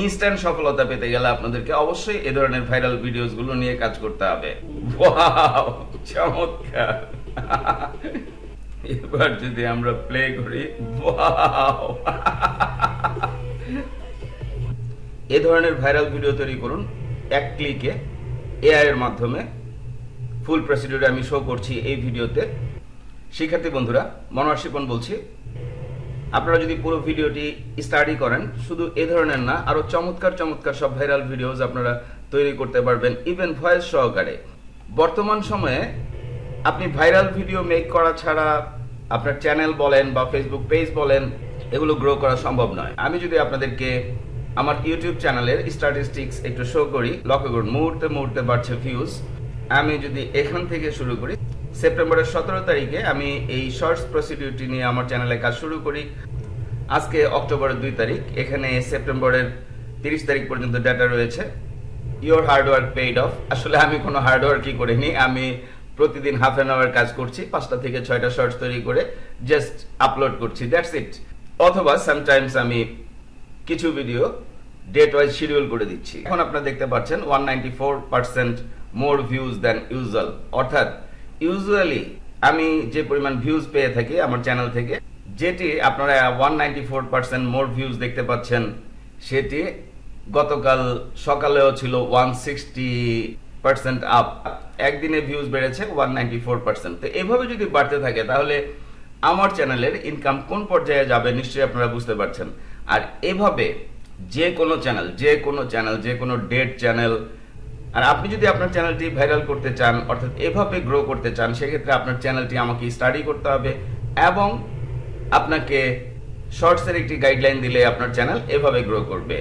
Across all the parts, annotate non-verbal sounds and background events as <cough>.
Instant সফলতা পেতে গেলে আপনাদেরকে অবশ্যই এ ধরনের ভাইরাল ভিডিওসগুলো নিয়ে কাজ করতে হবে। চমৎকার। এবার যদি আমরা প্লে করি এ ধরনের ভাইরাল ভিডিও তৈরি করুন, এক ক্লিকে এআই এর মাধ্যমে। ফুল প্রসিডিউর আমি শো করছি এই ভিডিওতে শিক্ষার্থী বন্ধুরা মনোয়ার শিপন বলছি আপনারা যদি পুরো ভিডিওটি স্টাডি করেন, শুধু এ ধরনের না, আরও চমৎকার চমৎকার সব ভাইরাল ভিডিওস আপনারা তৈরি করতে পারবেন ইভেন ভয়েস সহকারে। বর্তমান সময়ে আপনি ভাইরাল ভিডিও মেক করা ছাড়া আপনার চ্যানেল বলেন বা ফেসবুক পেজ বলেন, এগুলো গ্রো করা সম্ভব নয়। আমি যদি আপনাদেরকে আমার ইউটিউব চ্যানেলের স্ট্যাটিস্টিক্স একটু শো করি, লক্ষ্য করুন, মুহূর্তে মুহূর্তে বাড়ছে ভিউজ আমি যদি এখান থেকে শুরু করি সেপ্টেম্বরের সতেরো তারিখে আমি এই শর্টস প্রসিডিউরটি নিয়ে আমার চ্যানেলে কাজ শুরু করি। আজকে অক্টোবরের দুই তারিখ, এখানে সেপ্টেম্বরের তিরিশ তারিখ পর্যন্ত ডাটা রয়েছে। ইওর হার্ডওয়ার্ক পেইড অফ আসলে আমি কোনো হার্ডওয়ার্কই করিনি, আমি প্রতিদিন হাফ অ্যান আওয়ার কাজ করছি, পাঁচটা থেকে ছয়টা শর্টস তৈরি করে জাস্ট আপলোড করছি দ্যাটস ইট অথবা সামটাইমস আমি কিছু ভিডিও ডেট ওয়াইজ শিডিউল করে দিচ্ছি। এখন আপনারা দেখতে পাচ্ছেন one ninety four percent more views than usual অর্থাৎ ইউজুয়ালি আমি যে পরিমাণ ভিউজ পেয়ে থাকি আমার চ্যানেল থেকে, যেটি আপনারা one four percent more views দেখতে পাচ্ছেন, সেটি গতকাল সকালেও ছিল ওয়ান সিক্সটি পার্সেন্ট আপ একদিনে ভিউজ বেড়েছে ওয়ান নাইনটি ফোর পার্সেন্ট তো এভাবে যদি বাড়তে থাকে, তাহলে আমার চ্যানেলের ইনকাম কোন পর্যায়ে যাবে, নিশ্চয়ই আপনারা বুঝতে পারছেন। আর এভাবে যে কোনো চ্যানেল যে কোনো চ্যানেল যে কোনো ডেট চ্যানেল আর আপনি যদি আপনার চ্যানেলটি ভাইরাল করতে চান, অর্থাৎ এভাবে গ্রো করতে চান, সেক্ষেত্রে আপনার চ্যানেলটি আমাকে স্টাডি করতে হবে এবং আপনাকে শর্টসের একটি গাইডলাইন দিলে আপনার চ্যানেল এভাবে গ্রো করবে।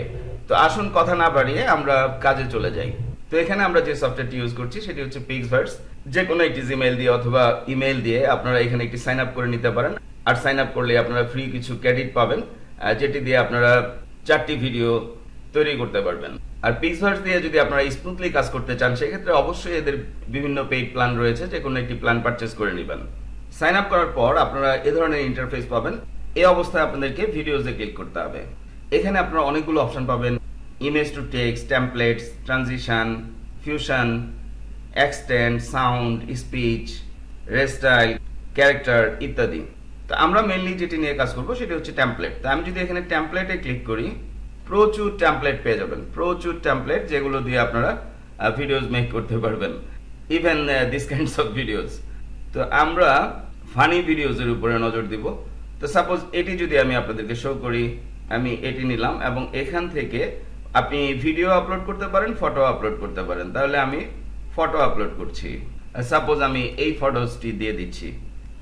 তো আসুন কথা না বাড়িয়ে আমরা কাজে চলে যাই। তো এখানে আমরা যে সফটওয়্যারটি ইউজ করছি, সেটি হচ্ছে পিক্সভার্স যে কোনো একটি জিমেইল দিয়ে অথবা ইমেইল দিয়ে আপনারা এখানে একটি সাইন আপ করে নিতে পারেন। আর সাইন আপ করলে আপনারা ফ্রি কিছু ক্রেডিট পাবেন যেটি দিয়ে আপনারা চারটি ভিডিও তৈরি করতে পারবেন। আর পিক্সভার্স দিয়ে যদি আপনারা স্মুথলি কাজ করতে চান, সেক্ষেত্রে অবশ্যই এদের বিভিন্ন পেইড প্ল্যান রয়েছে, যে কোনো একটি প্ল্যান পারচেস করে নেবেন। সাইন আপ করার পর আপনারা এ ধরনের ইন্টারফেস পাবেন। এই অবস্থায় আপনাদেরকে ভিডিওসে ক্লিক করতে হবে। এখানে আপনারা অনেকগুলো অপশন পাবেন। Image to text templates transition fusion extend sound speech restyle character ইত্যাদি। তো আমরা মেনলি যেটি নিয়ে কাজ করব সেটি হচ্ছে টেমপ্লেট তো আমি যদি এখানে টেমপ্লেটে ক্লিক করি প্রচুর টেমপ্লেট পেয়ে যাবেন। প্রচুর টেমপ্লেট যেগুলো দিয়ে আপনারা ভিডিওস মেক করতে পারবেন। Even this kinds of videos তো আমরা ফানি ভিডিওসের উপরে নজর দিব। তো সাপোজ এটি যদি আমি আপনাদেরকে শো করি, আমি এটি নিলাম এবং এখান থেকে আপনি ভিডিও আপলোড করতে পারেন ফটো আপলোড করতে পারেন। তাহলে আমি ফটো আপলোড করছি। সাপোজ আমি এই ফটোসটি দিয়ে দিচ্ছি।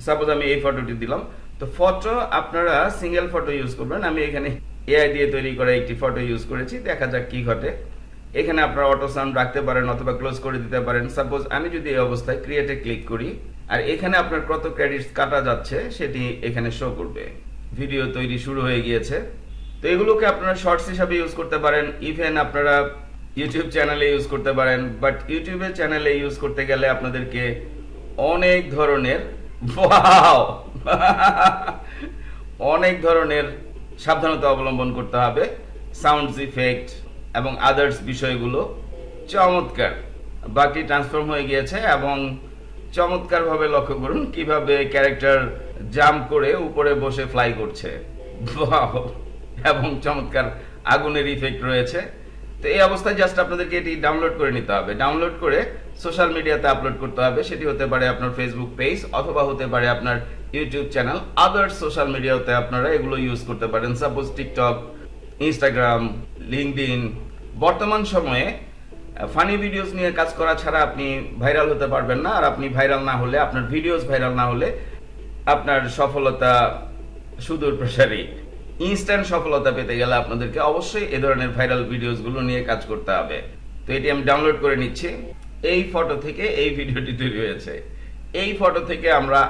সাপোজ আমি এই ফটোটি দিলাম। তো ফটো আপনারা সিঙ্গেল ফটো ইউজ করবেন। আমি এখানে এআই দিয়ে তৈরি করা একটি ফটো ইউজ করেছি, দেখা যাক কি ঘটে। এখানে আপনারা অটো সাউন্ড রাখতে পারেন অথবা ক্লোজ করে দিতে পারেন। সাপোজ আমি যদি এই অবস্থায় ক্রিয়েটে ক্লিক করি, আর এখানে আপনার কত ক্রেডিটস কাটা যাচ্ছে সেটি এখানে শো করবে। ভিডিও তৈরি শুরু হয়ে গিয়েছে। তো এগুলোকে আপনারা শর্টস হিসাবে ইউজ করতে পারেন। ইভেন আপনারা ইউটিউব চ্যানেলে ইউজ করতে পারেন। বাট ইউটিউবের চ্যানেলে ইউজ করতে গেলে আপনাদেরকে অনেক ধরনের <laughs> <laughs> অনেক ধরনের সাবধানতা অবলম্বন করতে হবে সাউন্ডস ইফেক্ট এবং আদার্স বিষয়গুলো চমৎকার। বাকি ট্রান্সফর্ম হয়ে গিয়েছে এবং চমৎকারভাবে লক্ষ্য করুন কীভাবে ক্যারেক্টার জাম্প করে উপরে বসে ফ্লাই করছে। এবং চমৎকার আগুনের ইফেক্ট রয়েছে। তো এই অবস্থায় জাস্ট আপনাদেরকে এটি ডাউনলোড করে নিতে হবে। ডাউনলোড করে সোশ্যাল মিডিয়াতে আপলোড করতে হবে। সেটি হতে পারে আপনার ফেসবুক পেজ অথবা হতে পারে আপনার ইউটিউব চ্যানেল আদার সোশ্যাল মিডিয়াতে আপনারা এগুলো ইউজ করতে পারেন। সাপোজ টিকটক ইনস্টাগ্রাম লিঙ্কডিন বর্তমান সময়ে ফানি ভিডিওস নিয়ে কাজ করা ছাড়া আপনি ভাইরাল হতে পারবেন না। আর আপনি ভাইরাল না হলে, আপনার ভিডিওস ভাইরাল না হলে আপনার সফলতা সুদূর প্রসারী। ইনস্ট্যান্ট সফলতা পেতে গেলে আপনাদেরকে অবশ্যই এ ধরনের ভাইরাল ভিডিওসগুলো নিয়ে কাজ করতে হবে। তো এটি আমি ডাউনলোড করে নিচ্ছি। এই ফটো থেকে এই ভিডিওটি তৈরি হয়েছে। এই ফটো থেকে আমরা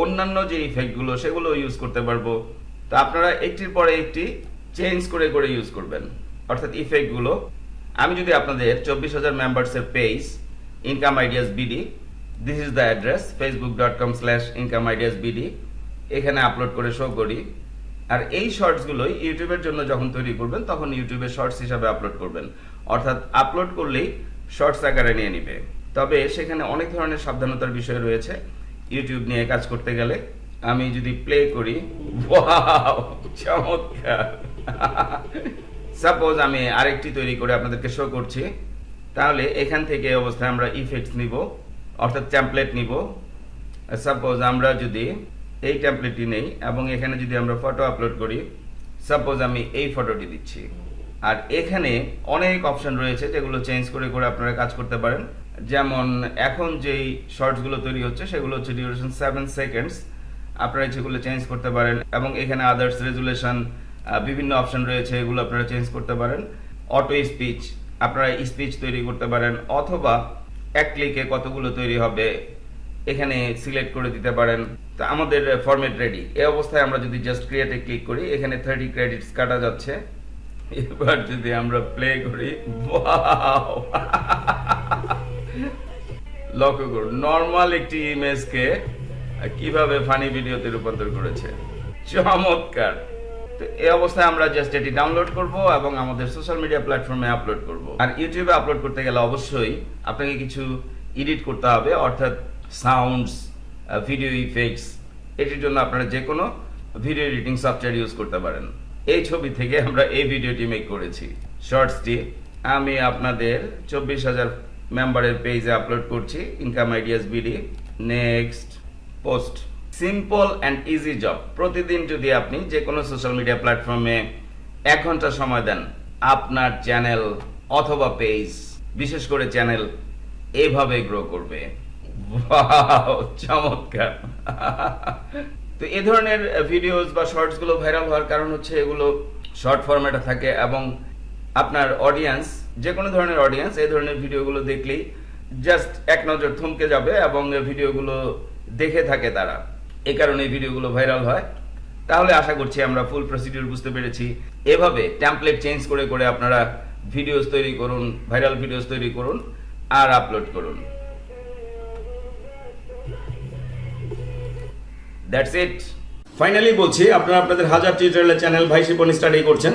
অন্যান্য যে ইফেক্টগুলো সেগুলো ইউজ করতে পারব। তো আপনারা একটির পরে একটি চেঞ্জ করে করে ইউজ করবেন। অর্থাৎ ইফেক্টগুলো আমি যদি আপনাদের চব্বিশ হাজার মেম্বার্সের page income ideas BD this is the address Facebook dot com slash income ideas BD এখানে আপলোড করে শো করি। আর এই শর্টসগুলোই ইউটিউবের জন্য যখন তৈরি করবেন, তখন ইউটিউবে শর্টস হিসাবে আপলোড করবেন। অর্থাৎ আপলোড করলেই শর্টস আকারে নিয়ে নিবে। তবে সেখানে অনেক ধরনের সাবধানতার বিষয় রয়েছে। ইউটিউব নিয়ে কাজ করতে গেলে আমি যদি প্লে করি চমৎকার। সাপোজ আমি আরেকটি তৈরি করে আপনাদেরকে শো করছি, তাহলে এখান থেকে অবস্থায় আমরা ইফেক্টস নিব, অর্থাৎ ট্যাম্পলেট নিব। সাপোজ আমরা যদি এই ট্যাম্পলেটটি নেই, এবং এখানে যদি আমরা ফটো আপলোড করি সাপোজ আমি এই ফটোটি দিচ্ছি। আর এখানে অনেক অপশন রয়েছে যেগুলো চেঞ্জ করে করে আপনারা কাজ করতে পারেন। যেমন এখন যেই শর্টসগুলো তৈরি হচ্ছে, সেগুলো হচ্ছে ডিউরেশন সেভেন সেকেন্ডস আপনারা সেগুলো চেঞ্জ করতে পারেন এবং এখানে আদার্স রেজুলেশন বিভিন্ন অপশন রয়েছে, এগুলো আপনারা চেঞ্জ করতে পারেন। অটো স্পিচ আপনারা স্পিচ তৈরি করতে পারেন, অথবা এক ক্লিকে কতগুলো তৈরি হবে, এখানে সিলেক্ট করে দিতে পারেন। তো আমাদের ফরম্যাট রেডি এই অবস্থায় আমরা যদি জাস্ট ক্রিয়েটে ক্লিক করি, এখানে থার্টি ক্রেডিটস কাটা যাচ্ছে। এবার যদি আমরা প্লে করি! <laughs> লক্ষ্য করুন নর্মাল একটি ইমেজকে কীভাবে ফানি ভিডিওতে রূপান্তর করেছে? চমৎকার! তো এই অবস্থায় আমরা জাস্ট এটি ডাউনলোড করব এবং আমাদের সোশ্যাল মিডিয়া প্ল্যাটফর্মে আপলোড করব। আর ইউটিউবে আপলোড করতে গেলে অবশ্যই আপনাকে কিছু এডিট করতে হবে, অর্থাৎ সাউন্ডস ভিডিও ইফেক্টস এটির জন্য আপনারা যে কোনো ভিডিও এডিটিং সফটওয়্যার ইউজ করতে পারেন। এই ছবি থেকে আমরা এই ভিডিওটি মেক করেছি। শর্টসটি আমি আপনাদের চব্বিশ হাজার মেম্বারের পেজে আপলোড করছি income ideas BD next post simple and easy job প্রতিদিন যদি আপনি যে কোনো সোশ্যাল মিডিয়া প্ল্যাটফর্মে এক ঘণ্টা সময় দেন, আপনার চ্যানেল অথবা পেজ বিশেষ করে চ্যানেল এভাবে গ্রো করবে। চমৎকার। তো এ ধরনের ভিডিওস বা শর্টসগুলো ভাইরাল হওয়ার কারণ হচ্ছে এগুলো শর্ট ফরম্যাটে থাকে এবং আপনার অডিয়েন্স যে কোনো ধরনের অডিয়েন্স এই ধরনের ভিডিওগুলো দেখলেই জাস্ট এক নজর থমকে যাবে এবং ভিডিওগুলো দেখে থাকে তারা। এই কারণে ভিডিওগুলো ভাইরাল হয়। তাহলে আশা করছি আমরা ফুল প্রসিডিউর বুঝতে পেরেছি। এভাবে ট্যাম্পলেট চেঞ্জ করে করে আপনারা ভিডিওস তৈরি করুন ভাইরাল ভিডিওস তৈরি করুন আর আপলোড করুন। দ্যাটস ইট ফাইনালি বলছি, আপনারা আপনাদের হাজার টিউটোরিয়ালের চ্যানেল ভাই শিপন স্টাডি করছেন।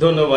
ধন্যবাদ।